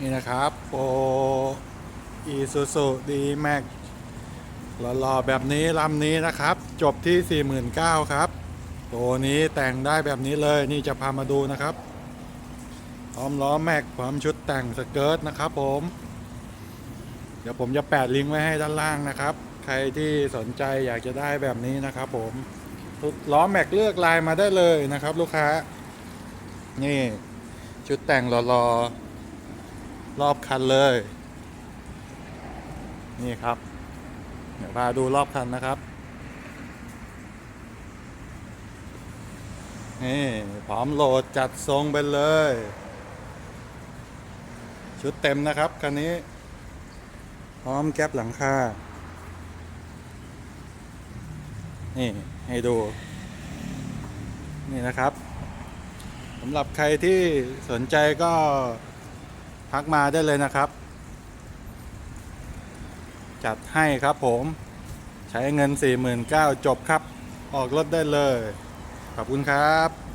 นี่นะครับโออีซูซูดีแม็กหล่อๆแบบนี้ลำนี้นะครับ จบที่ 49,000ครับ ตัวนี้แต่งได้แบบนี้เลยนี่จะพามาดูนะครับพร้อมล้อแม็กพร้อมชุดแต่งสเกิร์ตนะครับผม เดี๋ยวผมจะแปะลิงก์ไว้ให้ด้านล่างนะครับ ใครที่สนใจอยากจะได้แบบนี้นะครับ ผมล้อแม็กเลือกลายมาได้เลยนะครับ ลูกค้า นี่ชุดแต่งรอๆ รอบคันเลย นี่ครับ เดี๋ยวพาดูรอบคันนะครับ นี่พร้อมโหลดจัดทรงไปเลย ชุดเต็มนะครับคันนี้ พร้อมแก๊ปหลังคา นี่ ให้ดู นี่นะครับสำหรับใครที่สนใจก็ ทักมาได้เลยนะครับ จัดให้ครับผมใช้เงิน 49,000จบครับ ออกรถได้เลย ขอบคุณครับ